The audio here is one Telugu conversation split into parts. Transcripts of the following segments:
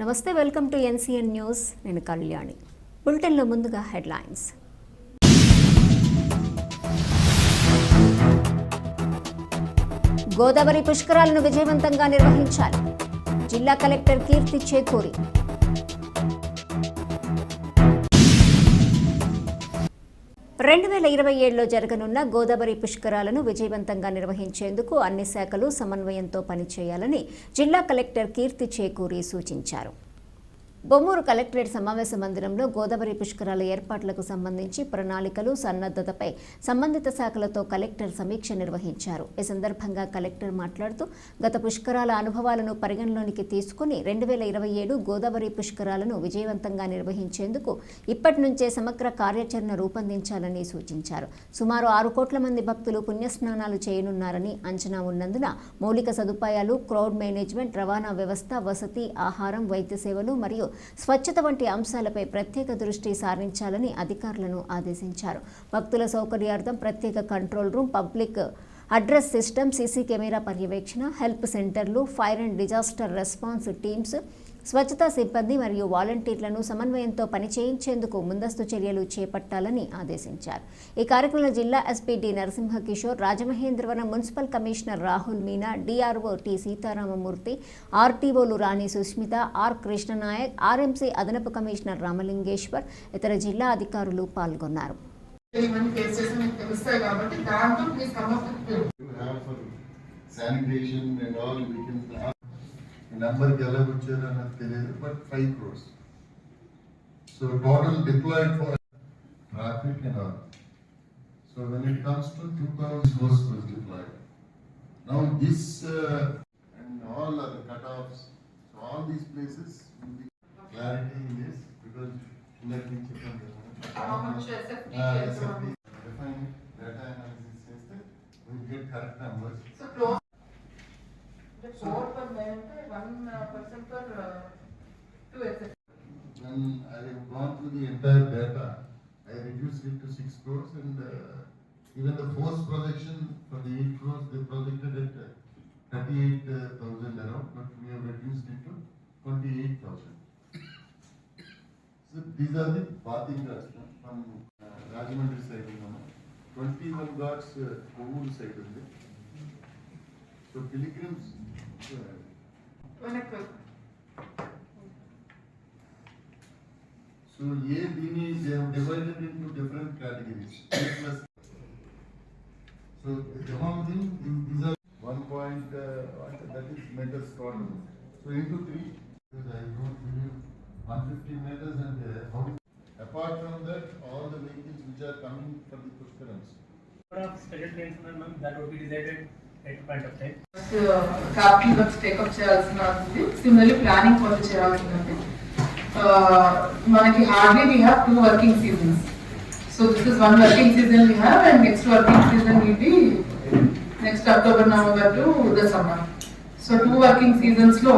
నమస్తే వెల్కమ్ టు ఎన్సీఎన్ న్యూస్. నేను కళ్యాణి. బులెటిన్లో ముందుగా హెడ్లైన్స్. గోదావరి పుష్కరాలను విజయవంతంగా నిర్వహించాలి జిల్లా కలెక్టర్ కీర్తి చేకూరి. రెండు వేల ఇరవై ఏడులో జరగనున్న గోదావరి పుష్కరాలను విజయవంతంగా నిర్వహించేందుకు అన్ని శాఖలు సమన్వయంతో పనిచేయాలని జిల్లా కలెక్టర్ కీర్తి చేకూరి సూచించారు. బొమ్మూరు కలెక్టరేట్ సమావేశ మందిరంలో గోదావరి పుష్కరాల ఏర్పాట్లకు సంబంధించి ప్రణాళికలు సన్నద్ధతపై సంబంధిత శాఖలతో కలెక్టర్ సమీక్ష నిర్వహించారు. ఈ సందర్భంగా కలెక్టర్ మాట్లాడుతూ గత పుష్కరాల అనుభవాలను పరిగణలోనికి తీసుకుని రెండు వేల ఇరవై ఏడు గోదావరి పుష్కరాలను విజయవంతంగా నిర్వహించేందుకు ఇప్పటి నుంచే సమగ్ర కార్యాచరణ రూపొందించాలని సూచించారు. సుమారు ఆరు కోట్ల మంది భక్తులు పుణ్యస్నానాలు చేయనున్నారని అంచనా ఉన్నందున మౌలిక సదుపాయాలు క్రౌడ్ మేనేజ్మెంట్ రవాణా వ్యవస్థ వసతి ఆహారం వైద్య సేవలు మరియు స్వచ్ఛత వంటి అంశాలపై ప్రత్యేక దృష్టి సారించాలని అధికారులను ఆదేశించారు. భక్తుల సౌకర్యార్థం ప్రత్యేక control room public address system CC camera పర్యవేక్షణ హెల్ప్ సెంటర్లు fire and disaster response teams స్వచ్ఛతా సిబ్బంది మరియు వాలంటీర్లను సమన్వయంతో పనిచేయించేందుకు ముందస్తు చర్యలు చేపట్టాలని ఆదేశించారు. ఈ కార్యక్రమంలో జిల్లా SP D Narasimha Kishore Rajamahendravaram municipal commissioner Rahul Meena DRO T Seetharamamurthy ఆర్టీఓలు రాణి సుస్మిత ఆర్ కృష్ణనాయక్ ఆర్ఎంసీ అదనపు కమిషనర్ రామలింగేశ్వర్ ఇతర జిల్లా అధికారులు పాల్గొన్నారు. sanitation and all, we can, నెంబర్కి ఎలా వచ్చారు అన్నది తెలియదు but five crores so total deployed for traffic and all so when it comes to two thousand crores was deployed now this and all are cut offs so all these places clarity in this because ఇందరి నుంచి చెప్పాను How much SFT Ah, చేస్తున్నాము? SFT, define data analysis చేస్తే we get correct numbers. data. I reduced it to 6 crores and uh, even the force projection for the 8 crores, they projected at uh, 38,000 around, but we have reduced it to 28,000. So these are the bathing ghats from uh, Rajamundry side. Twenty one ghats uh, Kovur side. So pilgrims. Uh, வணக்கம் So A, B, they have divided into different categories. A plus. So among them, these these are one point, uh, what- that is meters total. So into three, because I don't believe one fifty meters and uh, how. Apart from that, all the vehicles which are coming for the Pushkarams. number of special trains ఉన్నాయి ma'am that would be decided at point of time capital works take up చేయాల్సిన ఉంది సిమిలర్లీ ప్లానింగ్ కొంత చేయాల్సి ఉంది Uh, మనకి hardly we have two working seasons so this is one working season we have and next working season will be next October November to the summer so two working సీజన్స్లో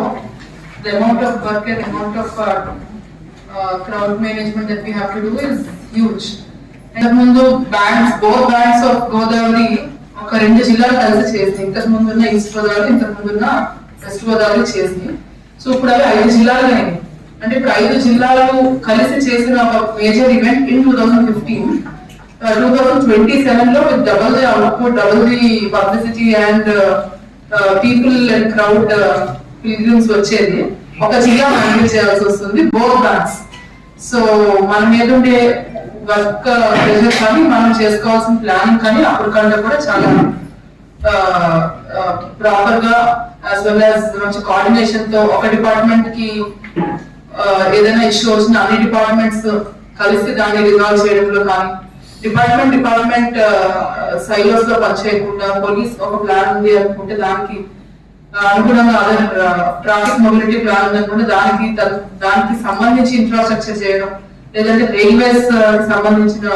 the amount of work and amount of crowd management that we have to do is huge ఇంతకు ముందు banks both banks of Godavari ఒక రెండు జిల్లాలు కలిసి చేసింది. ఇంతకు ముందున్న ఈస్ట్ గోదావరి ఇంతకు ముందున్న వెస్ట్ గోదావరి చేసింది. సో ఇప్పుడు అవి ఐదు జిల్లాలు అయినాయి. అంటే ఇప్పుడు ఐదు జిల్లాలు కలిసి చేసిన ఒక major event in two thousand fifteen two thousand twenty సెవెన్లో with double the output double the publicity and people and crowd pilgrims వచ్చేది. ఒక జిల్లా మేనేజ్ చేయాల్సి వస్తుంది బోత్ బ్యాంక్స్ సో మన మీద ఉండే వర్క్ uh, ప్రెషర్ కానీ మనం చేసుకోవాల్సిన ప్లానింగ్ కానీ అప్పటికంటే కూడా చాలా uh, uh, ప్రాపర్గా యాజ్ వెల్ యాజ్ మంచి కోఆర్డినేషన్తో ఒక డిపార్ట్మెంట్కి ఏదైనా ఇష్యూ వచ్చిన అన్ని డిపార్ట్మెంట్స్ కలిసి దాన్ని రిజాల్వ్ చేయడంలో కానీ డిపార్ట్మెంట్ డిపార్ట్మెంట్ సైలోస్లో పనిచేయకుండా పోలీస్ ఒక ప్లాన్ ఉంది అనుకుంటే దానికి అనుగుణంగా అదే ట్రాఫిక్ మొబిలిటీ ప్లాన్ ఉంది అనుకుంటే దానికి దానికి సంబంధించి ఇన్ఫ్రాస్ట్రక్చర్ చేయడం లేదంటే రైల్వేస్ సంబంధించిన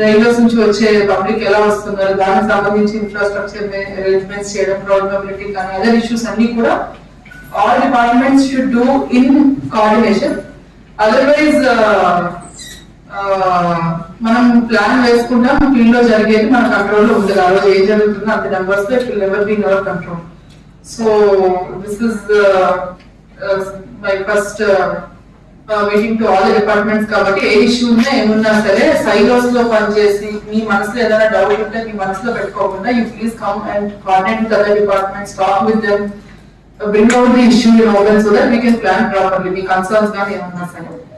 రైల్వేస్ నుంచి వచ్చే పబ్లిక్ ఎలా వస్తున్నారు దానికి సంబంధించి ఇన్ఫ్రాస్ట్రక్చర్ అరేంజ్మెంట్స్ చేయడం రోడ్ మొబిలిటీ కానీ అదర్ ఇష్యూస్ అన్ని కూడా all departments should do in coordination. Otherwise, uh, uh, మనం ప్లాన్ వేసుకుంటాం ఫీల్డ్లో జరిగేది మన కంట్రోల్లో ఉంటుంది. ఆ రోజు ఏం జరుగుతుందో అంత నెంబర్స్లో it will never be our control so this is my first meeting to all departments కాబట్టి ఏ ఇష్యూ ఉన్నా ఏమున్నా సరే సైలోస్లో పనిచేసి మీ మనసులో ఏదైనా డౌట్ ఉంటే మీ మనసులో పెట్టుకోకుండా you please come and contact with other departments talk with them Uh, bring out the issue and all that so that we can plan properly. We concerns not in